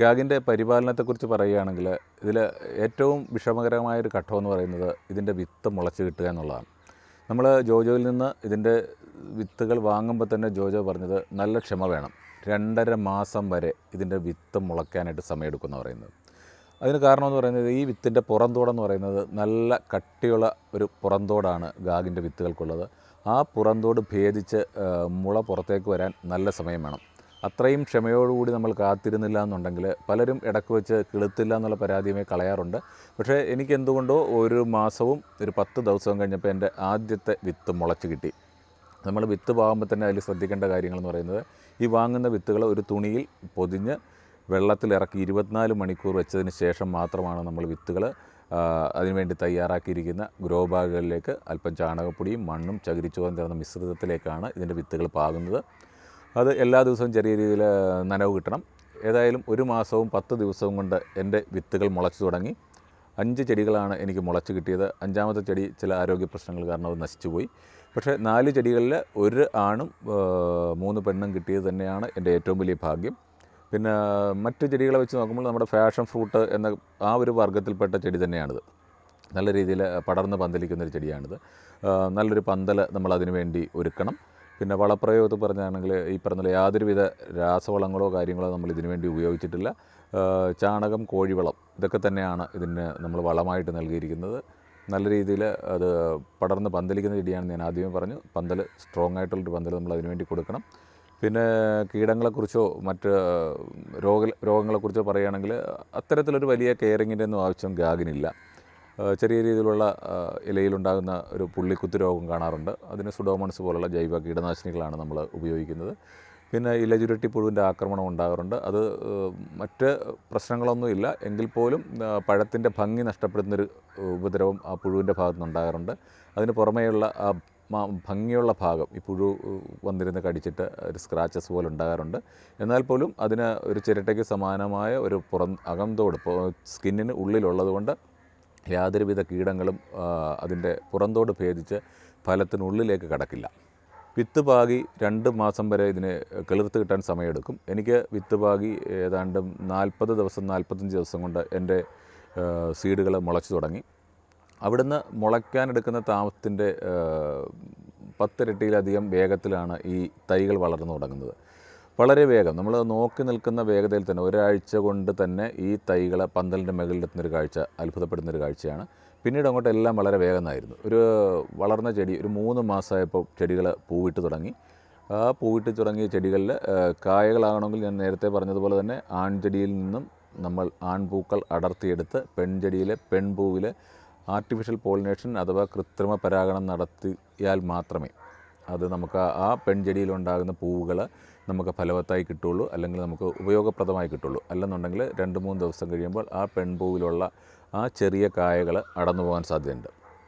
ഗാഗിന്റെ പരിപാലനത്തെക്കുറിച്ച് പറയുകയാണെങ്കിൽ ഇതിൽ ഏറ്റവും വിഷമകരമായൊരു ഘട്ടം എന്ന് പറയുന്നത് ഇതിന്റെ വിത്ത് മുളച്ച് കിട്ടുക എന്നുള്ളതാണ്. നമ്മൾ ജോജോയിൽ നിന്ന് ഇതിന്റെ വിത്തുകൾ വാങ്ങുമ്പോൾ തന്നെ ജോജോ പറഞ്ഞത് നല്ല ക്ഷമ വേണം. രണ്ടര മാസം വരെ ഇതിന്റെ വിത്ത് മുളയ്ക്കാനായിട്ട് സമയമെടുക്കുമെന്ന് പറയുന്നത്. അതിന് കാരണം എന്ന് പറയുന്നത് ഈ വിത്തിന്റെ പുറന്തോടെന്ന് പറയുന്നത് നല്ല കട്ടിയുള്ള ഒരു പുറന്തോടാണ് ഗാഗിന്റെ വിത്തുകൾക്കുള്ളത്. ആ പുറന്തോട് ഭേദിച്ച് മുള പുറത്തേക്ക് വരാൻ നല്ല സമയം വേണം. അത്രയും ക്ഷമയോടുകൂടി നമ്മൾ കാത്തിരുന്നില്ല എന്നുണ്ടെങ്കിൽ പലരും ഇടയ്ക്ക് വെച്ച് കിളുത്തില്ല എന്നുള്ള പരാതിയുമേ കളയാറുണ്ട്. പക്ഷേ എനിക്ക് എന്തുകൊണ്ടോ ഒരു മാസവും ഒരു പത്ത് ദിവസവും കഴിഞ്ഞപ്പോൾ എന്റെ ആദ്യത്തെ വിത്ത് മുളച്ച് കിട്ടി. നമ്മൾ വിത്ത് പാകുമ്പോൾ തന്നെ അതിൽ ശ്രദ്ധിക്കേണ്ട കാര്യങ്ങളെന്ന് പറയുന്നത് ഈ വാങ്ങുന്ന വിത്തുകൾ ഒരു തുണിയിൽ പൊതിഞ്ഞ് വെള്ളത്തിലിറക്കി ഇരുപത്തിനാല് മണിക്കൂർ വെച്ചതിന് ശേഷം മാത്രമാണ് നമ്മൾ വിത്തുകൾ അതിനുവേണ്ടി തയ്യാറാക്കിയിരിക്കുന്ന ഗ്രോ ബാഗുകളിലേക്ക് അല്പം ചാണകപ്പൊടിയും മണ്ണും ചകിരിച്ചോറും ചേർന്ന മിശ്രിതത്തിലേക്കാണ് ഇതിന്റെ വിത്തുകൾ പാകുന്നത്. അത് എല്ലാ ദിവസവും ചെറിയ രീതിയിൽ നനവ് കിട്ടണം. ഏതായാലും ഒരു മാസവും പത്ത് ദിവസവും കൊണ്ട് എന്റെ വിത്തുകൾ മുളച്ചു തുടങ്ങി. അഞ്ച് ചെടികളാണ് എനിക്ക് മുളച്ച് കിട്ടിയത്. അഞ്ചാമത്തെ ചെടി ചില ആരോഗ്യ പ്രശ്നങ്ങൾ കാരണം അത് നശിച്ചുപോയി പക്ഷേ നാല് ചെടികളിൽ ഒരു ആണും മൂന്ന് പെണ്ണും കിട്ടിയത് തന്നെയാണ് എന്റെ ഏറ്റവും വലിയ ഭാഗ്യം. പിന്നെ മറ്റു ചെടികളെ വെച്ച് നോക്കുമ്പോൾ നമ്മുടെ ഫാഷൻ ഫ്രൂട്ട് എന്ന ആ ഒരു വർഗത്തിൽപ്പെട്ട ചെടി തന്നെയാണിത്. നല്ല രീതിയിൽ പടർന്ന് പന്തലിക്കുന്നൊരു ചെടിയാണിത്. നല്ലൊരു പന്തൽ നമ്മൾ അതിനു വേണ്ടി ഒരുക്കണം. പിന്നെ വളപ്രയോഗത്തിൽ പറഞ്ഞാണെങ്കിൽ ഈ പറഞ്ഞ യാതൊരുവിധ രാസവളങ്ങളോ കാര്യങ്ങളോ നമ്മൾ ഇതിനു വേണ്ടി ഉപയോഗിച്ചിട്ടില്ല. ചാണകം കോഴിവളം ഇതൊക്കെ തന്നെയാണ് ഇതിന് നമ്മൾ വളമായിട്ട് നൽകിയിരിക്കുന്നത്. നല്ല രീതിയിൽ അത് പടർന്ന് പന്തലിക്കുന്ന ചെടിയാണെന്ന് ഞാൻ ആദ്യമേ പറഞ്ഞു. പന്തൽ സ്ട്രോങ് ആയിട്ടുള്ളൊരു പന്തൽ നമ്മൾ അതിനു വേണ്ടി കൊടുക്കണം. പിന്നെ കീടങ്ങളെക്കുറിച്ചോ മറ്റ് രോഗ രോഗങ്ങളെക്കുറിച്ചോ പറയുകയാണെങ്കിൽ അത്തരത്തിലൊരു വലിയ കെയറിങ്ങിന്റെ ഒന്നും ആവശ്യം ഗാഗിനില്ല ചെറിയ രീതിയിലുള്ള ഇലയിലുണ്ടാകുന്ന ഒരു പുള്ളിക്കുത്ത് രോഗം കാണാറുണ്ട്. അതിന് സുഡോമൺസ് പോലുള്ള ജൈവ കീടനാശിനികളാണ് നമ്മൾ ഉപയോഗിക്കുന്നത്. പിന്നെ ഇല ചുരുട്ടി പുഴുവിന്റെ ആക്രമണം ഉണ്ടാകാറുണ്ട്. അത് മറ്റ് പ്രശ്നങ്ങളൊന്നുമില്ല എങ്കിൽ പോലും പഴത്തിന്റെ ഭംഗി നഷ്ടപ്പെടുന്നൊരു ഉപദ്രവം ആ പുഴുവിന്റെ ഭാഗത്ത് നിന്നുണ്ടാകാറുണ്ട് അതിന് പുറമേയുള്ള ആ ഭംഗിയുള്ള ഭാഗം ഈ പുഴു വന്നിരുന്ന് കടിച്ചിട്ട് ഒരു സ്ക്രാച്ചസ് പോലെ ഉണ്ടാകാറുണ്ട്. എന്നാൽ പോലും അതിന് ഒരു ചിരട്ടയ്ക്ക് സമാനമായ ഒരു പുറം അകംതോട് സ്കിന്നിന് ഉള്ളിലുള്ളത് കൊണ്ട് യാതൊരുവിധ കീടങ്ങളും അതിന്റെ പുറന്തോട് ഭേദിച്ച് ഫലത്തിനുള്ളിലേക്ക് കടക്കില്ല. വിത്ത് പാകി രണ്ട് മാസം വരെ ഇതിന് കിളിർത്ത് കിട്ടാൻ സമയമെടുക്കും. എനിക്ക് വിത്ത് പാകി ഏതാണ്ട് നാൽപ്പത് ദിവസം നാൽപ്പത്തഞ്ച് ദിവസം കൊണ്ട് എന്റെ സീഡുകൾ മുളച്ചു തുടങ്ങി. അവിടുന്ന് മുളയ്ക്കാനെടുക്കുന്ന താമസത്തിന്റെ പത്തിരട്ടിയിലധികം വേഗത്തിലാണ് ഈ തൈകൾ വളർന്നു തുടങ്ങുന്നത്. വളരെ വേഗം നമ്മൾ നോക്കി നിൽക്കുന്ന വേഗതയിൽ തന്നെ ഒരാഴ്ച കൊണ്ട് തന്നെ ഈ തൈകളെ പന്തലിന്റെ മുകളിലെത്തുന്നൊരു കാഴ്ച അത്ഭുതപ്പെടുന്നൊരു കാഴ്ചയാണ്. പിന്നീട് അങ്ങോട്ട് എല്ലാം വളരെ വേഗമായിരുന്നു. ഒരു വളർന്ന ചെടി ഒരു മൂന്ന് മാസമായപ്പോൾ ചെടികൾ പൂവിട്ട് തുടങ്ങി. ആ പൂവിട്ട് തുടങ്ങിയ ചെടികളിൽ കായകളാകണമെങ്കിൽ ഞാൻ നേരത്തെ പറഞ്ഞതുപോലെ തന്നെ ആൺചെടിയിൽ നിന്നും നമ്മൾ ആൺപൂക്കൾ അടർത്തിയെടുത്ത് പെൺചെടിയിലെ പെൺപൂവിൽ ആർട്ടിഫിഷ്യൽ പോളിനേഷൻ അഥവാ കൃത്രിമ പരാഗണം നടത്തിയാൽ മാത്രമേ അത് നമുക്ക് ആ- പെൺചെടിയിലുണ്ടാകുന്ന പൂവുകൾ നമുക്ക് ഫലവത്തായി കിട്ടുള്ളൂ അല്ലെങ്കിൽ നമുക്ക് ഉപയോഗപ്രദമായി കിട്ടുള്ളൂ. അല്ലെന്നുണ്ടെങ്കിൽ രണ്ട് മൂന്ന് ദിവസം കഴിയുമ്പോൾ ആ പെൺപൂവിലുള്ള ആ ചെറിയ കായകൾ അടന്നു പോകാൻ സാധ്യതയുണ്ട്.